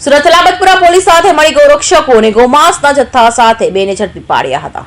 Surat Salabatpura police સાથે મળી ગૌરક્ષકો અને ગૌમાંસના જથ્થા સાથે બેને ઝડપી પાડ્યા હતા.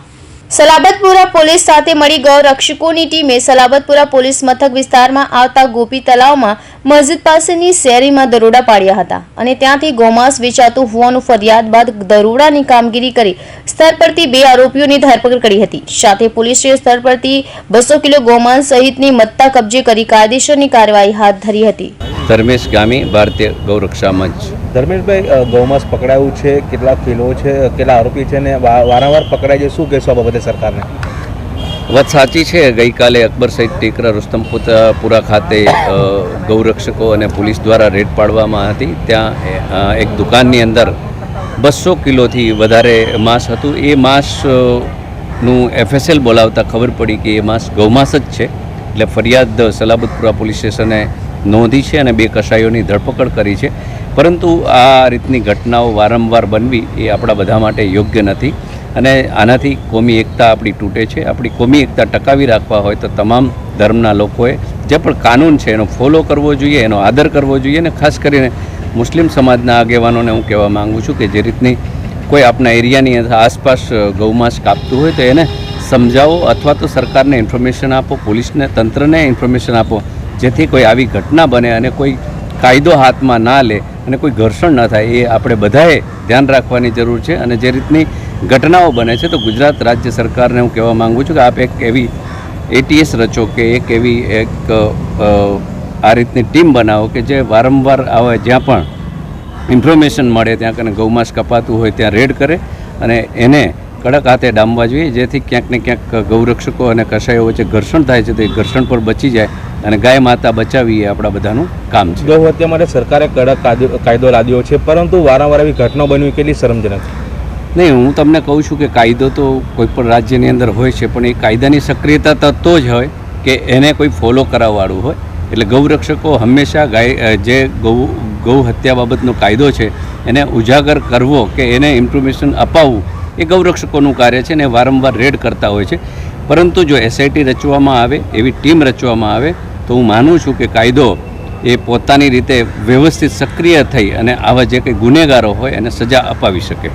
સલાબતપુરા પોલીસ સાથે મળી ગૌ રક્ષકોની ટીમે સલાબતપુરા પોલીસ મથક વિસ્તારમાં આવતા ગોપી તલાવમાં મસ્જિદ પાસેની શેરીમાં દરોડા પાડ્યા હતા અને ત્યાંથી ગોમાંસ વેચાતું હોવાનું ફરિયાદ બાદ દરોડાની કામગીરી કરી સ્થળ પરથી બે આરોપીઓની ધરપકડ કરી હતી. સાથે પોલીસે સ્થળ પરથી બસો કિલો ગોમાંસ સહિતની મત્તા કબજે કરી કાયદેસરની કાર્યવાહી હાથ ધરી હતી. ધર્મેશ ગામી ભારતીય ગૌરક્ષા મંચ. ધર્મેશભાઈ ગૌમાંસ પકડાયું છે કેટલા કિલો છે કેટલા આરોપી છે ને વારંવાર પકડાય છે શું કહેશો આ બાબતે સરકારને? વાત સાચી છે ગઈકાલે અકબર સહિત ટેકરા રુસ્તમપુરા ખાતે ગૌરક્ષકો અને પોલીસ દ્વારા રેડ પાડવામાં હતી. ત્યાં એક દુકાનની અંદર બસો કિલોથી વધારે માંસ હતું. એ માંસનું એફએસએલ બોલાવતા ખબર પડી કે એ માંસ ગૌમાંસ જ છે. એટલે ફરિયાદ સલાબતપુરા પોલીસ સ્ટેશને નોંધી છે અને બે કસાઈઓની ધરપકડ કરી છે. પરંતુ આ રીતની ઘટનાઓ વારંવાર બનવી એ આપણા બધા માટે યોગ્ય નથી. અને આનાથી કોમી એકતા આપણી તૂટે છે. આપણી કોમી એકતા ટકાવી રાખવા હોય તો તમામ ધર્મના લોકોએ જે પણ કાનૂન છે એનો ફોલો કરવો જોઈએ, એનો આદર કરવો જોઈએ અને ખાસ કરીને મુસ્લિમ સમાજના આગેવાનોને હું કહેવા માગું છું કે જે રીતની કોઈ આપણા એરિયાની આસપાસ ગૌમાંસ કાપતું હોય તો એને સમજાવો અથવા તો સરકારને ઇન્ફોર્મેશન આપો, પોલીસને, તંત્રને ઇન્ફોર્મેશન આપો. જેથી કોઈ આવી ઘટના બને અને કોઈ કાયદો હાથમાં ના લે અને કોઈ ઘર્ષણ ન થાય, એ આપણે બધાએ ધ્યાન રાખવાની જરૂર છે. અને જે રીતની ઘટનાઓ બને છે, તો ગુજરાત રાજ્ય સરકારને હું કહેવા માગું છું કે આપ એક એવી એટીએસ રચો કે એક એવી એક આ રીતની ટીમ બનાવો કે જે વારંવાર આવે જ્યાં પણ ઇન્ફોર્મેશન મળે, ત્યાં કને ગૌમાંસ કપાતું હોય, ત્યાં રેડ કરે અને એને કડક હાથે ડામવા જોઈએ, જેથી ક્યાંક ને ક્યાંક ગૌરક્ષકો અને કસાઈઓ વચ્ચે ઘર્ષણ થાય છે, તો એ ઘર્ષણ પર બચી જાય. અને ગાય માતા બચાવી એ આપણા બધાનું કામ છે. ગૌ હત્યા માટે સરકારે કડક કાયદો- કાયદો લાદ્યો છે પરંતુ વારંવાર આવી ઘટના બનવી કેટલી શરમજનક. નહીં હું તમને કહું છું કે કાયદો તો કોઈ પણ રાજ્યની અંદર હોય છે પણ એ કાયદાની સક્રિયતા તો તો જ હોય કે એને કોઈ ફોલો કરાવવાળું હોય. એટલે ગૌરક્ષકો હંમેશા ગાય જે ગૌ ગૌ હત્યા બાબતનો કાયદો છે એને ઉજાગર કરવો કે એને ઇન્ફોર્મેશન અપાવવું એ ગૌરક્ષકોનું કાર્ય છે ને વારંવાર રેડ કરતા હોય છે. પરંતુ જો એસઆઈટી રચવામાં આવે એવી ટીમ રચવામાં આવે તો હું માનું છું કે કાયદો એ પોતાની રીતે વ્યવસ્થિત સક્રિય થઈ અને આવા જે કંઈ ગુનેગારો હોય એને સજા અપાવી શકે.